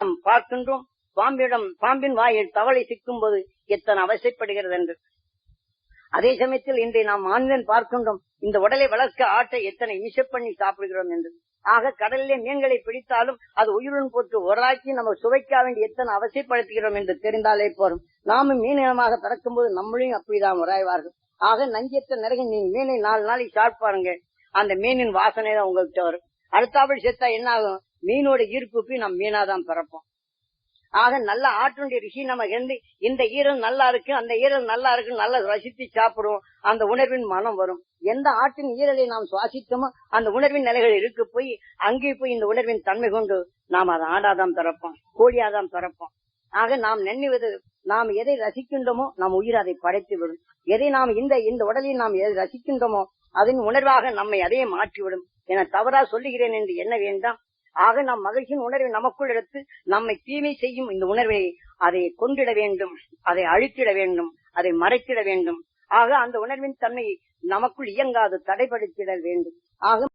நாம் பார்க்கின்றோம். பாம்பிடம் பாம்பின் வாயில் தவளை சிக்கும் போது எத்தனை அவசியப்படுகிறது என்று அதே சமயத்தில் இன்றை நாம் மாநிலம் பார்க்கின்றோம். இந்த உடலை வளர்க்க ஆட்டை எத்தனை இமிஷப் பண்ணி சாப்பிடுகிறோம் என்று. ஆக கடலிலே மீன்களை பிடித்தாலும் அது உயிருடன் போட்டு ஒராக்கி நம்ம சுவைக்க வேண்டிய எத்தனை அவசியப்படுத்துகிறோம் என்று தெரிந்தாலே போதும் நாமும் மீனமாக இனமாக பிறக்கும்போது நம்மளையும் அப்படிதான் உராய்வார்கள். ஆக நஞ்சத்த நிறைய நீ மீனை நாலு நாளைக்கு சாப்பிடுங்க அந்த மீனின் வாசனை தான் உங்கள்கிட்ட வரும். அடுத்தாப்படி சேர்த்தா என்ன ஆகும்? மீனோட ஈர்ப்பு போய் நம்ம மீனாதான் பிறப்போம். ஆக நல்ல ஆற்றுடைய ருசி நம்ம இருந்து இந்த ஈரல் நல்லா இருக்கு அந்த ஈரல் நல்லா இருக்கு நல்லா ரசித்து சாப்பிடுவோம். அந்த உணர்வின் மனம் வரும். எந்த ஆற்றின் ஈரலை நாம் சுவாசித்தோமோ அந்த உணர்வின் நிலைகள் இருக்கு போய் அங்கே போய் இந்த உணர்வின் தன்மை கொண்டு நாம் அதை ஆடாதான் பிறப்போம் கோழியாதான் பிறப்போம். ஆக நாம் நினைவது நாம் எதை ரசிக்கின்றோமோ நம் உயிர் அதை படைத்து விடும் எதை நாம் இந்த இந்த உடலில் நாம் எதை ரசிக்கின்றோமோ அதன் உணர்வாக நம்மை அதையே மாற்றிவிடும். என தவறா சொல்லுகிறேன் என்று என்ன வேண்டாம். ஆக நாம் மகிழ்ச்சியின் உணர்வை நமக்குள் எடுத்து நம்மை தீமை செய்யும் இந்த உணர்வை அதை கொண்டிட வேண்டும் அதை அழித்திட வேண்டும் அதை மறைத்திட வேண்டும். ஆக அந்த உணர்வின் தன்மை நமக்குள் இயங்காது தடைப்படுத்திட வேண்டும். ஆக